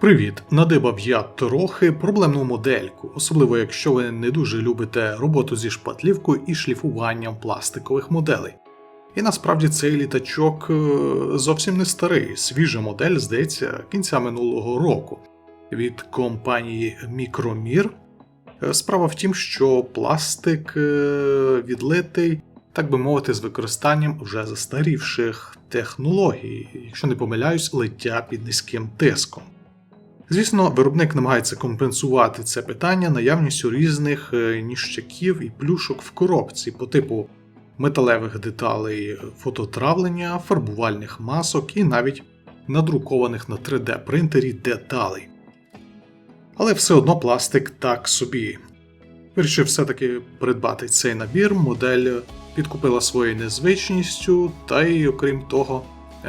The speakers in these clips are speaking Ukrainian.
Привіт! Надибав я трохи проблемну модельку, особливо якщо ви не дуже любите роботу зі шпатлівкою і шліфуванням пластикових моделей. І насправді цей літачок е, зовсім не старий, свіжа модель, здається, кінця минулого року від компанії Micromir. Е, Справа в тім, що пластик е, відлитий, так би мовити, з використанням вже застарівших технологій, якщо не помиляюсь, лиття під низьким тиском. Звісно, виробник намагається компенсувати це питання наявністю різних е, ніщаків і плюшок в коробці по типу металевих деталей фототравлення, фарбувальних масок і навіть надрукованих на 3D принтері деталей. Але все одно пластик так собі. Вирішив все-таки придбати цей набір, модель підкупила своєю незвичністю, та й окрім того,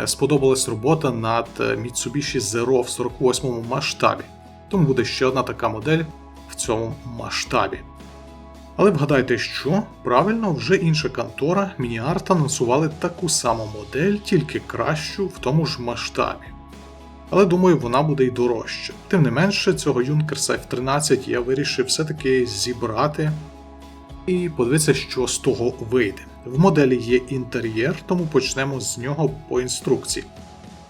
сподобалась робота над е, Mitsubishi Zero в 48 масштабі, тому буде ще одна така модель в цьому масштабі. Але вгадайте, що правильно вже інша контора Мініарт анонсували таку саму модель, тільки кращу в тому ж масштабі. Але думаю, вона буде й дорожча. Тим не менше, цього Юнкерса F13 я вирішив все-таки зібрати і подивитися, що з того вийде. В моделі є інтер'єр, тому почнемо з нього по інструкції.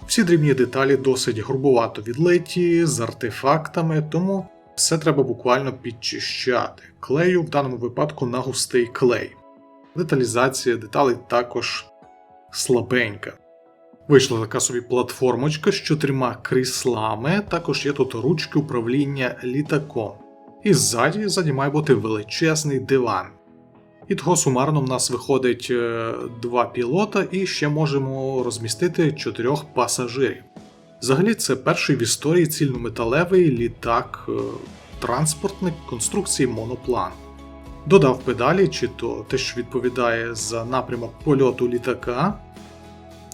Всі дрібні деталі досить грубовато відлиті, з артефактами, тому все треба буквально підчищати. Клею в даному випадку на густий клей. Деталізація деталей також слабенька. Вийшла така собі платформочка з чотирма кріслами, також є тут ручки управління літаком. І ззаді, ззаді має бути величезний диван. І того сумарно в нас виходить е, два пілота, і ще можемо розмістити чотирьох пасажирів. Взагалі, це перший в історії цільнометалевий літак е, транспортник конструкції моноплан. Додав педалі, чи то те, що відповідає за напрямок польоту літака.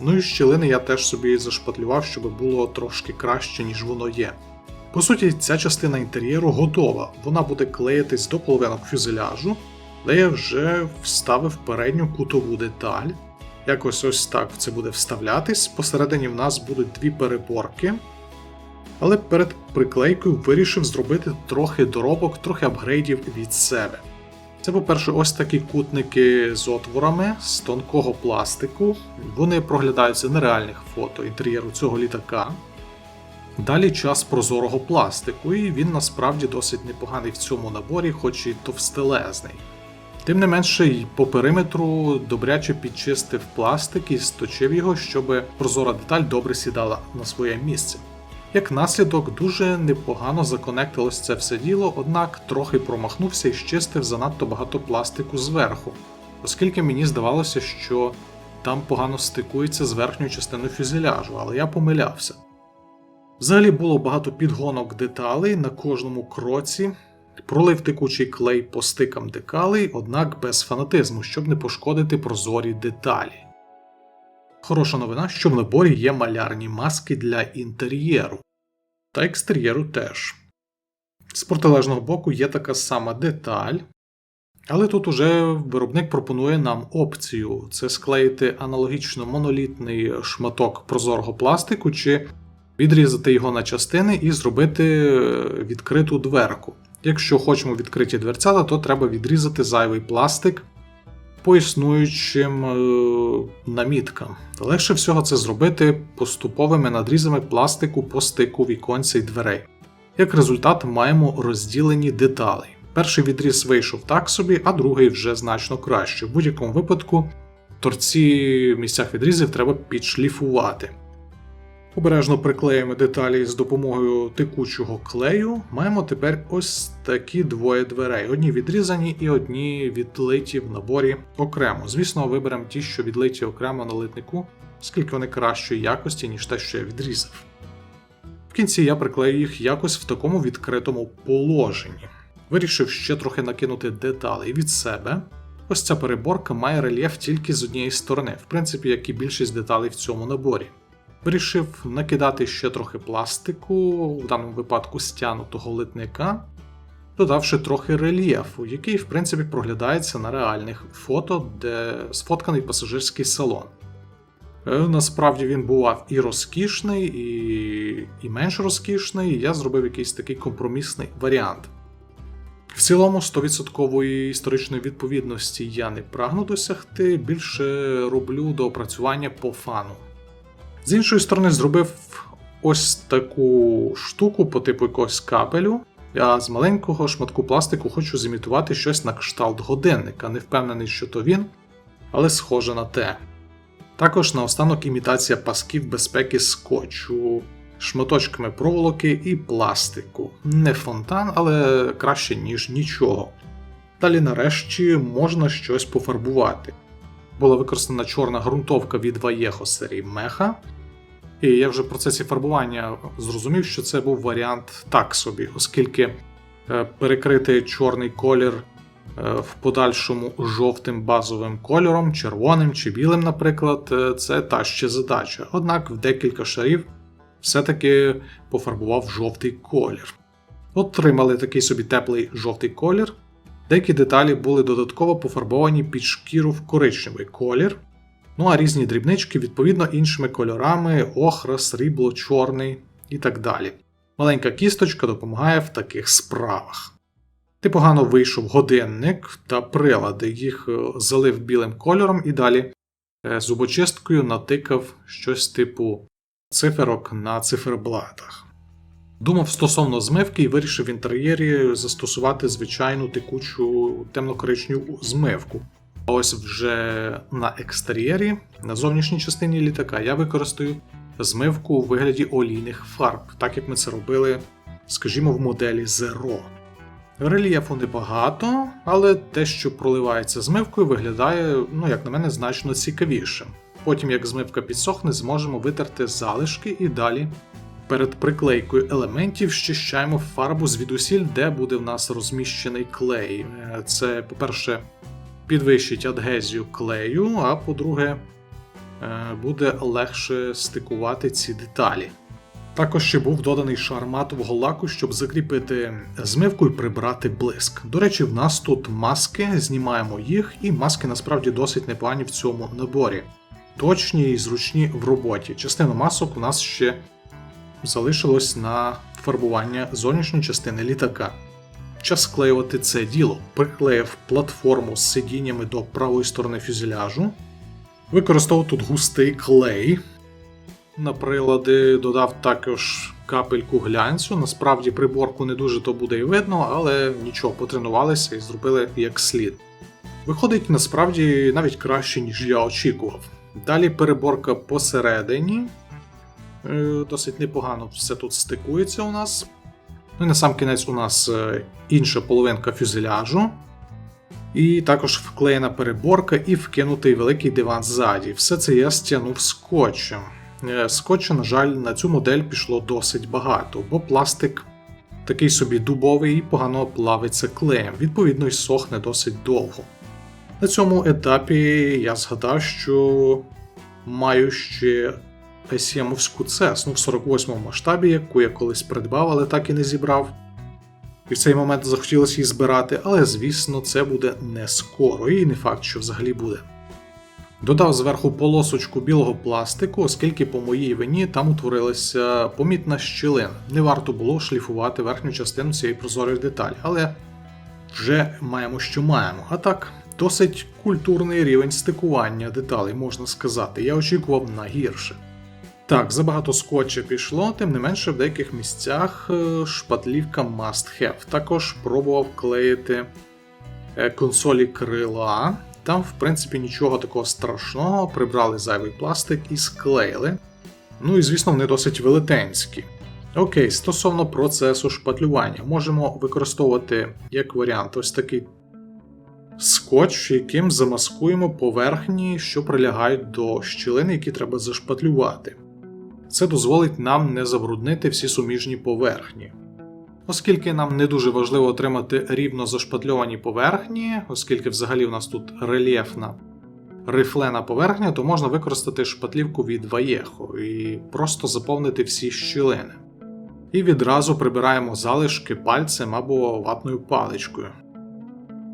Ну і щілини я теж собі зашпатлював, щоб було трошки краще, ніж воно є. По суті, ця частина інтер'єру готова, вона буде клеїтись до половинок фюзеляжу, де я вже вставив передню кутову деталь. Якось ось так це буде вставлятись. Посередині в нас будуть дві переборки. Але перед приклейкою вирішив зробити трохи доробок, трохи апгрейдів від себе. Це, по-перше, ось такі кутники з отворами з тонкого пластику. Вони проглядаються на реальних фото інтер'єру цього літака. Далі час прозорого пластику, і він насправді досить непоганий в цьому наборі, хоч і товстелезний. Тим не менше, й по периметру добряче підчистив пластик і сточив його, щоб прозора деталь добре сідала на своє місце. Як наслідок, дуже непогано законектилось це все діло, однак трохи промахнувся і щистив занадто багато пластику зверху, оскільки мені здавалося, що там погано стикується з верхньою частиною фюзеляжу, але я помилявся. Взагалі було багато підгонок деталей на кожному кроці, пролив текучий клей по стикам декалей, однак без фанатизму, щоб не пошкодити прозорі деталі. Хороша новина, що в наборі є малярні маски для інтер'єру та екстер'єру теж. З протилежного боку є така сама деталь, але тут уже виробник пропонує нам опцію: це склеїти аналогічно монолітний шматок прозорого пластику, чи відрізати його на частини і зробити відкриту дверку. Якщо хочемо відкриті дверцята, то треба відрізати зайвий пластик по існуючим е, наміткам. Легше всього це зробити поступовими надрізами пластику по стику віконця й дверей. Як результат, маємо розділені деталі. Перший відріз вийшов так собі, а другий вже значно краще. В будь-якому випадку торці в місцях відрізів треба підшліфувати. Обережно приклеїмо деталі з допомогою текучого клею. Маємо тепер ось такі двоє дверей: одні відрізані і одні відлиті в наборі окремо. Звісно, виберемо ті, що відлиті окремо на литнику, оскільки вони кращої якості, ніж те, що я відрізав. В кінці я приклею їх якось в такому відкритому положенні. Вирішив ще трохи накинути деталей від себе. Ось ця переборка має рельєф тільки з однієї сторони, в принципі, як і більшість деталей в цьому наборі. Вирішив накидати ще трохи пластику, в даному випадку стянутого литника, додавши трохи рельєфу, який в принципі проглядається на реальних фото, де сфотканий пасажирський салон. Е, Насправді він бував і розкішний, і, і менш розкішний, і я зробив якийсь такий компромісний варіант. В цілому 100% історичної відповідності я не прагну досягти, більше роблю до опрацювання по фану. З іншої сторони, зробив ось таку штуку по типу якогось капелю. Я з маленького шматку пластику хочу зімітувати щось на кшталт годинника. Не впевнений, що то він, але схоже на те. Також наостанок імітація пасків безпеки скотчу, шматочками проволоки і пластику. Не фонтан, але краще, ніж нічого. Далі, нарешті, можна щось пофарбувати. Була використана чорна ґрунтовка від Vallejo серії Меха. І я вже в процесі фарбування зрозумів, що це був варіант так собі, оскільки е, перекрити чорний колір е, в подальшому жовтим базовим кольором, червоним чи білим, наприклад, е, це та ще задача. Однак в декілька шарів все-таки пофарбував жовтий колір. Отримали такий собі теплий жовтий колір. Деякі деталі були додатково пофарбовані під шкіру в коричневий колір. Ну а різні дрібнички, відповідно, іншими кольорами, охра, срібло, чорний і так далі. Маленька кісточка допомагає в таких справах. Непогано вийшов годинник та прилади, їх е, залив білим кольором і далі е, зубочисткою натикав щось типу циферок на циферблатах. Думав стосовно змивки і вирішив в інтер'єрі застосувати звичайну текучу темно-коричневу змивку. Ось вже на екстер'єрі, на зовнішній частині літака, я використаю змивку у вигляді олійних фарб, так як ми це робили, скажімо, в моделі Zero. Рельєфу небагато, але те, що проливається змивкою, виглядає, ну, як на мене, значно цікавішим. Потім, як змивка підсохне, зможемо витерти залишки і далі. Перед приклейкою елементів щищаємо фарбу звідусіль, де буде в нас розміщений клей. Е, Це, по-перше, підвищить адгезію клею, а по-друге, е, буде легше стикувати ці деталі. Також ще був доданий шар матового лаку, щоб закріпити змивку і прибрати блиск. До речі, в нас тут маски, знімаємо їх, і маски насправді досить непогані в цьому наборі. Точні і зручні в роботі. Частина масок у нас ще залишилось на фарбування зовнішньої частини літака. Час склеювати це діло. Приклеїв платформу з сидіннями до правої сторони фюзеляжу. Використовував тут густий клей. На прилади додав також капельку глянцю. Насправді приборку не дуже то буде і видно, але нічого, потренувалися і зробили як слід. Виходить насправді навіть краще, ніж я очікував. Далі переборка посередині. Е, Досить непогано все тут стикується у нас. Ну і на сам кінець у нас е, інша половинка фюзеляжу. І також вклеєна переборка і вкинутий великий диван ззаді. Все це я стягнув скотчем. Е, Скотча, на жаль, на цю модель пішло досить багато, бо пластик такий собі дубовий і погано плавиться клеєм, відповідно, й сохне досить довго. На цьому етапі я згадав, що маю ще ICM-овську цесну в 48 му масштабі, яку я колись придбав, але так і не зібрав. І в цей момент захотілося її збирати, але звісно, це буде не скоро, і не факт, що взагалі буде. Додав зверху полосочку білого пластику, оскільки по моїй вині там утворилася помітна щілина. Не варто було шліфувати верхню частину цієї прозорої деталі, але вже маємо, що маємо. А так, досить культурний рівень стикування деталей, можна сказати. Я очікував на гірше. Так, забагато скотча пішло, тим не менше в деяких місцях е, шпатлівка must have. Також пробував клеїти е, консолі крила. Там, в принципі, нічого такого страшного, прибрали зайвий пластик і склеїли. Ну і звісно, вони досить велетенські. Окей, стосовно процесу шпатлювання, можемо використовувати як варіант ось такий скотч, яким замаскуємо поверхні, що прилягають до щілини, які треба зашпатлювати. Це дозволить нам не забруднити всі суміжні поверхні. Оскільки нам не дуже важливо отримати рівно зашпатльовані поверхні, оскільки взагалі у нас тут рельєфна рифлена поверхня, то можна використати шпатлівку від Vallejo і просто заповнити всі щілини. І відразу прибираємо залишки пальцем або ватною паличкою.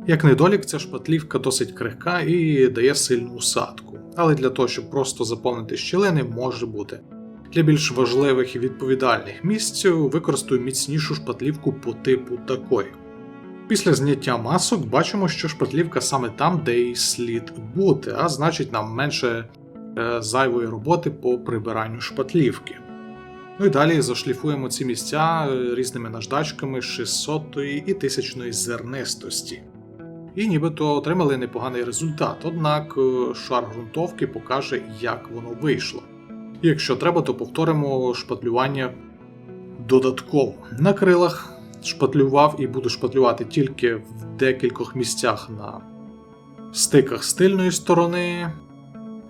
Як недолік, ця шпатлівка досить крихка і дає сильну усадку. але для того, щоб просто заповнити щілини, може бути. Для більш важливих і відповідальних місць використаю міцнішу шпатлівку по типу такої. Після зняття масок бачимо, що шпатлівка саме там, де їй слід бути, а значить нам менше е, зайвої роботи по прибиранню шпатлівки. Ну і далі зашліфуємо ці місця е, різними наждачками 600 і 1000 зернистості. І нібито отримали непоганий результат, однак е, шар ґрунтовки покаже, як воно вийшло. Якщо треба, то повторимо шпатлювання додатково. На крилах шпатлював і буду шпатлювати тільки в декількох місцях на стиках з тильної сторони,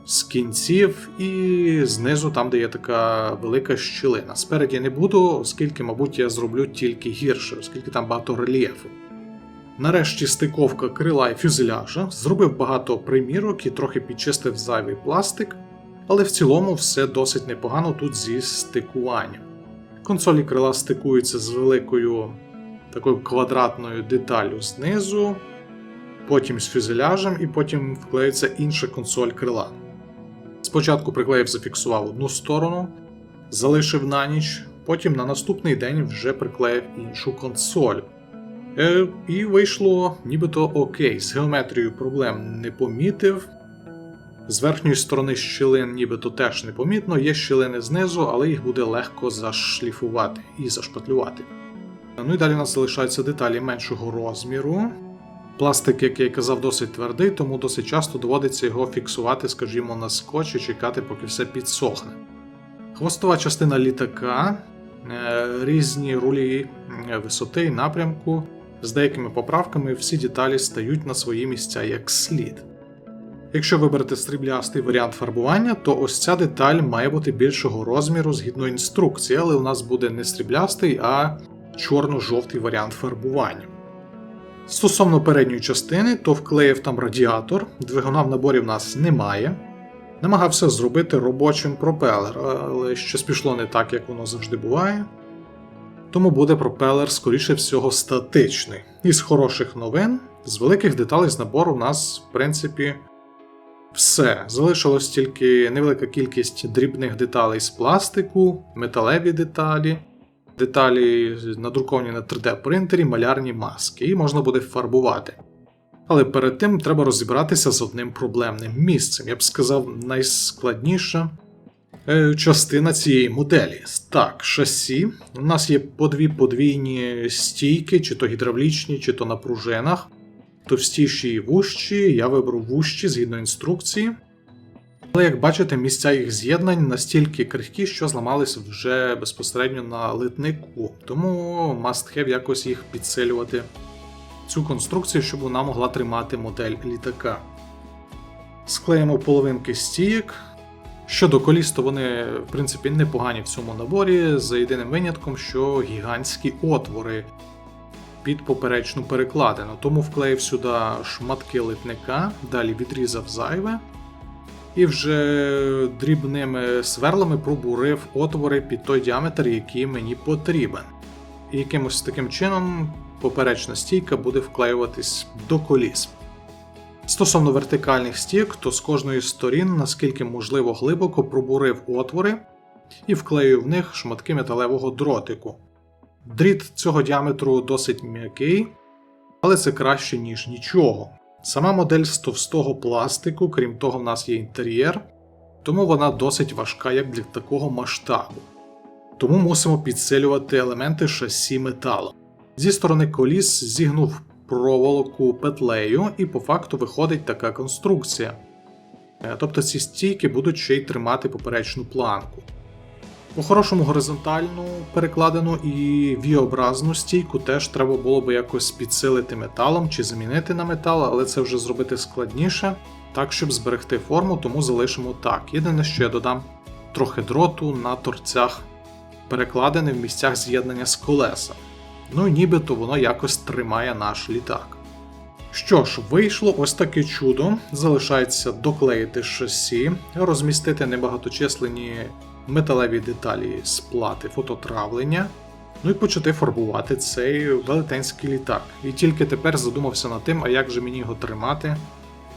з кінців і знизу, там, де є така велика щілина. Спереді не буду, оскільки, мабуть, я зроблю тільки гірше, оскільки там багато рельєфу. Нарешті стиковка крила і фюзеляжа, зробив багато примірок і трохи підчистив зайвий пластик, але в цілому все досить непогано тут зі стикуванням. Консолі крила стикуються з великою такою квадратною деталлю знизу, потім з фюзеляжем, і потім вклеїться інша консоль крила. Спочатку приклеїв, зафіксував одну сторону, залишив на ніч, потім на наступний день вже приклеїв іншу консоль. Е, І вийшло нібито окей. З геометрією проблем не помітив. З верхньої сторони щілин нібито теж непомітно, є щілини знизу, але їх буде легко зашліфувати і зашпатлювати. Ну і далі у нас залишаються деталі меншого розміру. Пластик, як я й казав, досить твердий, тому досить часто доводиться його фіксувати, скажімо, на скотч і чекати, поки все підсохне. Хвостова частина літака, е, різні рулі е, висоти і напрямку. З деякими поправками всі деталі стають на свої місця як слід. Якщо виберете сріблястий варіант фарбування, то ось ця деталь має бути більшого розміру згідно інструкції, але у нас буде не сріблястий, а чорно-жовтий варіант фарбування. Стосовно передньої частини, то вклеїв там радіатор, двигуна в наборі в нас немає. Намагався зробити робочим пропелер, але щось пішло не так, як воно завжди буває. Тому буде пропелер, скоріше всього, статичний. Із хороших новин, з великих деталей з набору у нас, в принципі, все. Залишилось тільки невелика кількість дрібних деталей з пластику, металеві деталі, деталі надруковані на 3D-принтері, малярні маски, і можна буде фарбувати. Але перед тим треба розібратися з одним проблемним місцем. Я б сказав, найскладніша е, частина цієї моделі. Так, шасі. У нас є по дві подвійні стійки, чи то гідравлічні, чи то на пружинах. Товстіші і вущі, я виберу вущі згідно інструкції. Але як бачите, місця їх з'єднань настільки крихкі, що зламались вже безпосередньо на литнику, тому must have якось їх підсилювати цю конструкцію, щоб вона могла тримати модель літака. Склеїмо половинки стійок. Щодо коліс, то вони, в принципі, непогані в цьому наборі, за єдиним винятком, що гігантські отвори під поперечну перекладину. Тому вклеїв сюди шматки литника, далі відрізав зайве. І вже дрібними сверлами пробурив отвори під той діаметр, який мені потрібен. І якимось таким чином поперечна стійка буде вклеюватись до коліс. Стосовно вертикальних стійок, то з кожної з сторін, наскільки можливо глибоко пробурив отвори і вклею в них шматки металевого дротику. Дріт цього діаметру досить м'який, але це краще, ніж нічого. Сама модель з товстого пластику, крім того, в нас є інтер'єр, тому вона досить важка як для такого масштабу. Тому мусимо підсилювати елементи шасі металу. Зі сторони коліс зігнув проволоку петлею, і по факту виходить така конструкція. Е, Тобто ці стійки будуть ще й тримати поперечну планку. По-хорошому горизонтальну перекладину і віобразну стійку теж треба було би якось підсилити металом чи замінити на метал, але це вже зробити складніше, так щоб зберегти форму, тому залишимо так. Єдине, що я додам трохи дроту на торцях перекладини в місцях з'єднання з колеса. Ну і нібито воно якось тримає наш літак. Що ж, вийшло ось таке чудо. Залишається доклеїти шасі, розмістити небагаточисленні металеві деталі з плати фототравлення, ну і почати фарбувати цей велетенський літак. І тільки тепер задумався над тим, а як же мені його тримати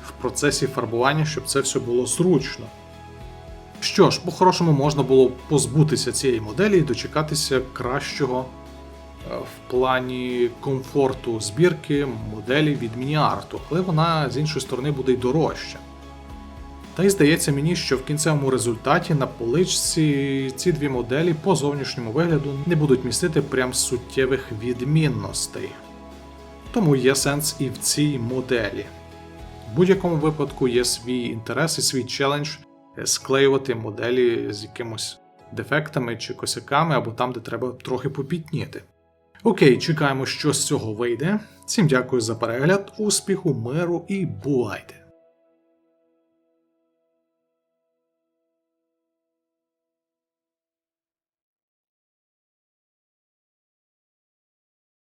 в процесі фарбування, щоб це все було зручно. Що ж, по-хорошому можна було позбутися цієї моделі і дочекатися кращого е, в плані комфорту збірки моделі від міні-арту, але вона з іншої сторони буде й дорожча. Та й здається мені, що в кінцевому результаті на поличці ці дві моделі по зовнішньому вигляду не будуть містити прям суттєвих відмінностей. Тому є сенс і в цій моделі. В будь-якому випадку є свій інтерес і свій челендж склеювати моделі з якимось дефектами чи косяками, або там, де треба трохи попітніти. Окей, чекаємо, що з цього вийде. Всім дякую за перегляд, успіху, миру і бувайте!